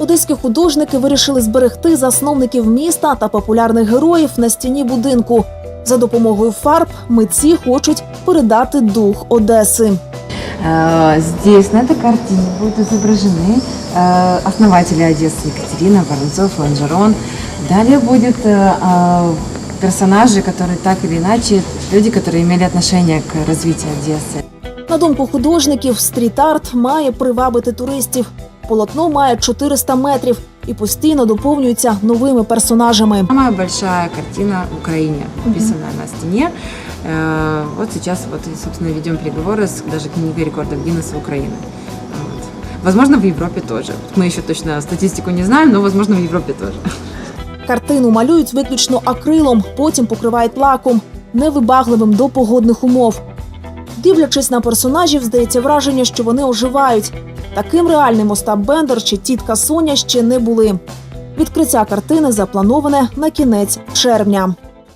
Одеські художники вирішили зберегти засновників міста та популярних героїв на стіні будинку. За допомогою фарб митці хочуть передати дух Одеси. Э, Здесь на этой картине будут изображены э, основатели Одессы Екатерина, Воронцов, Ланжерон. Далее будет э, э, персонажи, которые так или иначе, люди, которые имели отношение к развитию Одессы. На думку художників, стріт-арт має привабити туристів. Полотно має 400 метрів і постійно доповнюється новими персонажами. Самая большая картина в Украине, написанная на стене. Э, Вот сейчас вот, и, собственно, ведем переговоры с даже книгой рекордов Гиннесса Украины. Вот. Возможно, в Европе тоже. Мы еще точно статистику не знаем, но, возможно, в Европе тоже. Картину малюють виключно акрилом, потім покривають лаком, невибагливим до погодних умов. Дивлячись на персонажів, здається враження, що вони оживають. Таким реальним Остап Бендер чи тітка Соня ще не були. Відкриття картини заплановане на кінець червня.